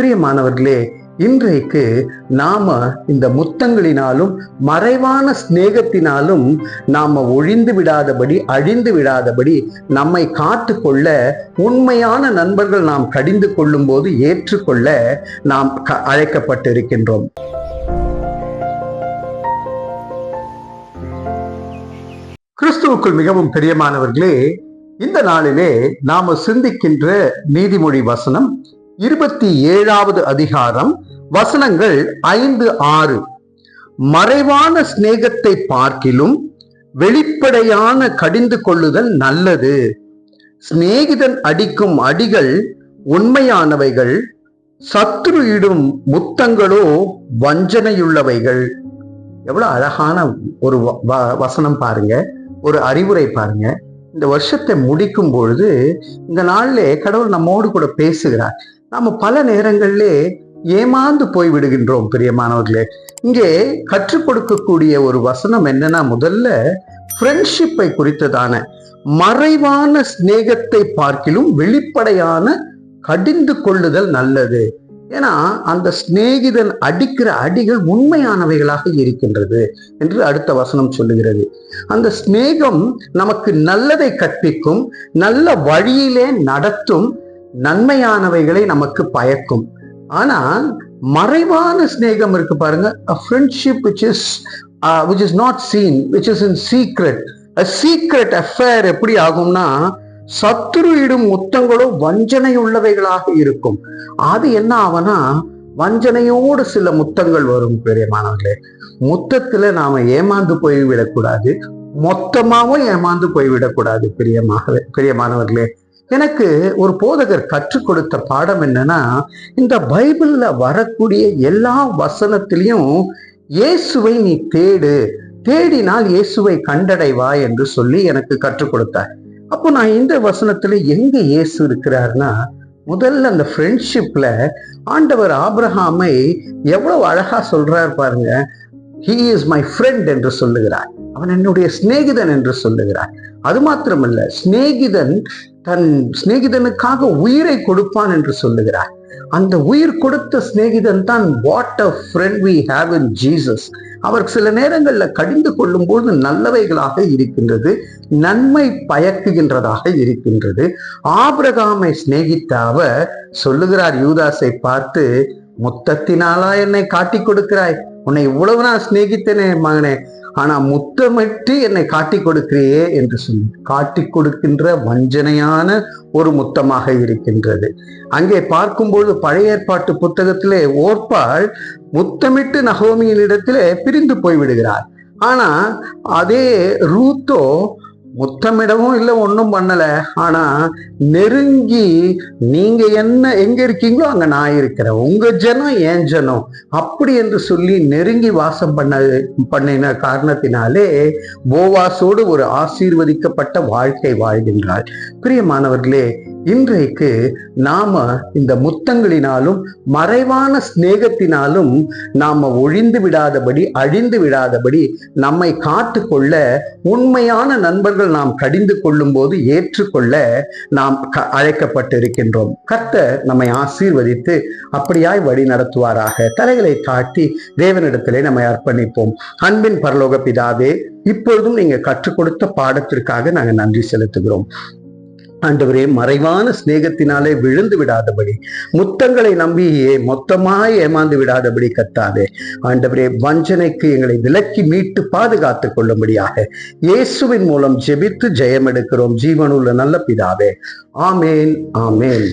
பிரியமானவர்களே இன்றைக்கு நாம இந்த முத்தங்களினாலும் மறைவான சிநேகத்தினாலும் நாம ஒழிந்து விடாதபடி அழிந்து விடாதபடி நம்மை காத்து கொள்ள உண்மையான நண்பர்கள் நாம் கடிந்து கொள்ளும் போது ஏற்றுக்கொள்ள நாம் அழைக்கப்பட்டிருக்கின்றோம். கிறிஸ்துவுக்குள் மிகவும் பிரியமானவர்களே இந்த நாளிலே நாம சிந்திக்கின்ற நீதிமொழி வசனம் இருபத்தி ஏழாவது அதிகாரம் வசனங்கள் ஐந்து ஆறு. மறைவான சிநேகத்தை பார்க்கிலும் வெளிப்படையான கடிந்து கொள்ளுதல் நல்லது. சிநேகிதன் அடிக்கும் அடிகள் உண்மையானவைகள் சத்துரு இடும் முத்தங்களோ வஞ்சனையுள்ளவைகள். எவ்வளவு அழகான ஒரு வ- வ- வசனம் பாருங்க ஒரு அறிவுரை பாருங்க. இந்த வருஷத்தை முடிக்கும் பொழுது இந்த நாளிலே கடவுள் நம்மோடு கூட பேசுகிறார். நாம் பல நேரங்களிலே ஏமாந்து போய் விடுகின்றோம் பிரியமானவர்களே. இங்கே கற்றுக் கொடுக்கக்கூடிய ஒரு வசனம் என்னன்னா முதல்ல ஃப்ரெண்ட்ஷிப்பை குறித்ததான மறைவான சிநேகத்தை பார்க்கிலும் வெளிப்படையான கடிந்து கொள்ளுதல் நல்லது. ஏன்னா அந்த சிநேகிதன் அடிக்கிற அடிகள் உண்மையானவைகளாக இருக்கின்றது என்று அடுத்த வசனம் சொல்லுகிறது. அந்த சிநேகம் நமக்கு நல்லதை கற்பிக்கும் நல்ல வழியிலே நடத்தும் நன்மையானவைகளை நமக்கு பயக்கும். ஆனா மறைவான சிநேகம் இருக்கு பாருங்க. Friendship which is which is not seen which is in secret secret affair எப்படி ஆகும்னா சத்துரு இடும் முத்தங்களோ வஞ்சனை உள்ளவைகளாக இருக்கும். அது என்ன ஆகும்னா வஞ்சனையோடு சில முத்தங்கள் வரும் பெரியமானவர்களே. முத்தத்துல நாம ஏமாந்து போய் விடக்கூடாது மொத்தமாவும் ஏமாந்து போய் விடக்கூடாது பிரியமாக பிரியமானவர்களே. எனக்கு ஒரு போதகர் கற்றுக் கொடுத்த பாடம் என்னன்னா இந்த பைபிள்ல வரக்கூடிய எல்லா வசனத்திலையும் இயேசுவை நீ தேடு தேடினால் இயேசுவை கண்டடைவா என்று சொல்லி எனக்கு கற்றுக் கொடுத்தார். அப்போ நான் இந்த வசனத்துல எங்க இயேசு இருக்கிறாருன்னா முதல்ல அந்த ஃப்ரெண்ட்ஷிப்ல ஆண்டவர் ஆப்ரஹாமை எவ்வளவு அழகா சொல்றார் பாருங்க ஹீ இஸ் மை ஃப்ரெண்ட் என்று சொல்லுகிறார். அவன் என்னுடைய சிநேகிதன் என்று சொல்லுகிறார் அது மாத்திரமல்ல சிநேகிதன் தன் சிநேகிதனுக்காக உயிரை கொடுப்பான் என்று சொல்லுகிறார் அந்த உயிர் கொடுத்த சிநேகிதன் தான் what a friend we have in Jesus அவர் சில நேரங்களில் கடிந்து கொள்ளும்போது நல்லவைகளாக இருக்கின்றது நன்மை பயக்குகின்றதாக இருக்கின்றது. ஆபிரகாமை சிநேகித்த அவர் சொல்லுகிறார் யூதாஸை பார்த்து முத்தத்தினாலா என்னை காட்டிக் கொடுக்கிறாய்? உன்னை இவ்வளவு நான் சிநேகித்தனே மகனே ஆனா முத்தமிட்டு என்னை காட்டி கொடுக்கிறியே என்று சொல்லி காட்டி கொடுக்கின்ற வஞ்சனையான ஒரு முத்தமாக இருக்கின்றது. அங்கே பார்க்கும்போது பழைய ஏற்பாட்டு புத்தகத்திலே ஓர்ப்பாள் முத்தமிட்டு நகோமியின் இடத்திலே பிரிந்து போய் விடுகிறார் ஆனா அதே ரூத்தோ முத்தமிடவும் இல்லை ஒன்றும் பண்ணலை. ஆனா நெருங்கி நீங்க என்ன எங்க இருக்கீங்களோ அங்க நான் இருக்கிறேன். உங்க ஜனம் என் ஜனம். அப்படி என்று சொல்லி நெருங்கி வாசம் பண்ண பண்ணின காரணத்தினாலே போவாசோடு ஒரு ஆசீர்வதிக்கப்பட்ட வாழ்க்கை வாழ்கின்றாள் பிரியமானவர்களே இன்றைக்கு நாம இந்த முத்தங்களினாலும் மறைவான சிநேகத்தினாலும் நாம ஒழிந்து விடாதபடி அழிந்து விடாதபடி நம்மை காத்து கொள்ள உண்மையான நண்பர்கள் நாம் கடிந்து கொள்ளும் போது ஏற்றுக்கொள்ள நாம் க- அழைக்கப்பட்டிருக்கின்றோம். கர்த்தர் நம்மை ஆசீர்வதித்து அப்படியாய் வழி நடத்துவாராக. தலைகளை காட்டி தேவனிடத்திலே நம்மை அர்ப்பணிப்போம். அன்பின் பரலோக பிதாவே இப்பொழுதும் நீங்க கற்றுக் கொடுத்த பாடத்திற்காக நாங்கள் நன்றி செலுத்துகிறோம். ஆண்டவரே மறைவான சிநேகத்தினாலே விழுந்து விடாதபடி முத்தங்களை நம்பி மொத்தமாய் ஏமாந்து விடாதபடி கத்தாதே. ஆண்டவரே வஞ்சனைக்கு எங்களை விலக்கி மீட்டு பாதுகாத்துக் கொள்ளும்படியாக இயேசுவின் மூலம் ஜெபித்து ஜெயம் எடுக்கிறோம் ஜீவனுள்ள நல்ல பிதாவே. ஆமேன் ஆமேன்.